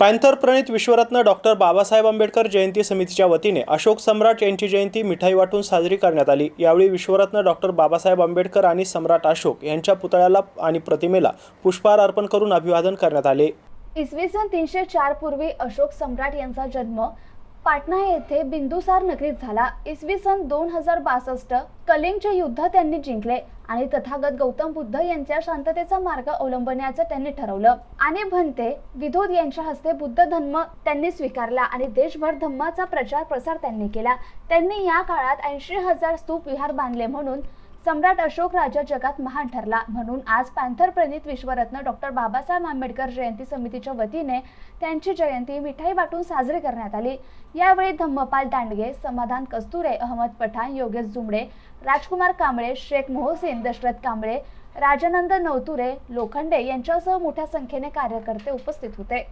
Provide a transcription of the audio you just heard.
Panther प्रणित विश्वरत्न doctor Babasaheb Ambedkar जयंती समितीच्या वतीने अशोक सम्राट यांची जयंती मिठाई वाटून साजरी करण्यात आली. यावेळी विश्वरत्न डॉक्टर बाबासाहेब आंबेडकर आणि सम्राट अशोक यांच्या पुतळ्याला आणि प्रतिमेला पुष्पहार अर्पण करून अभिवादन करण्यात आले. इसवी सन तीनशे चार पूर्वी अशोक सम्राट यांचा जन्म पाटणा येथे बिंदुसार नगरीत झाला. इसवी सन दोन हजार बासष्ट कलिंगचे युद्ध त्यांनी जिंकले आणि तथागत गौतम बुद्ध यांच्या शांततेचा मार्ग अवलंबण्याचं त्यांनी ठरवलं. आणि भंते विधोद यांच्या हस्ते बुद्ध धर्म त्यांनी स्वीकारला आणि देशभर धम्माचा प्रचार प्रसार त्यांनी केला. त्यांनी या काळात ऐंशी हजार स्तूप विहार बांधले म्हणून सम्राट अशोक राजा जगात महान ठरला. म्हणून आज पॅन्थर प्रणित विश्वरत्न डॉक्टर बाबासाहेब आंबेडकर जयंती समितीच्या वतीने त्यांची जयंती मिठाई वाटून साजरी करण्यात आली. यावेळी धम्मपाल दांडगे समाधान कस्तुरे अहमद पठाण योगेश जुमडे राजकुमार कांबळे शेख मोहसिन दशरथ कांबळे राजानंद नवतुरे लोखंडे यांच्यासह मोठ्या संख्येने कार्यकर्ते उपस्थित होते.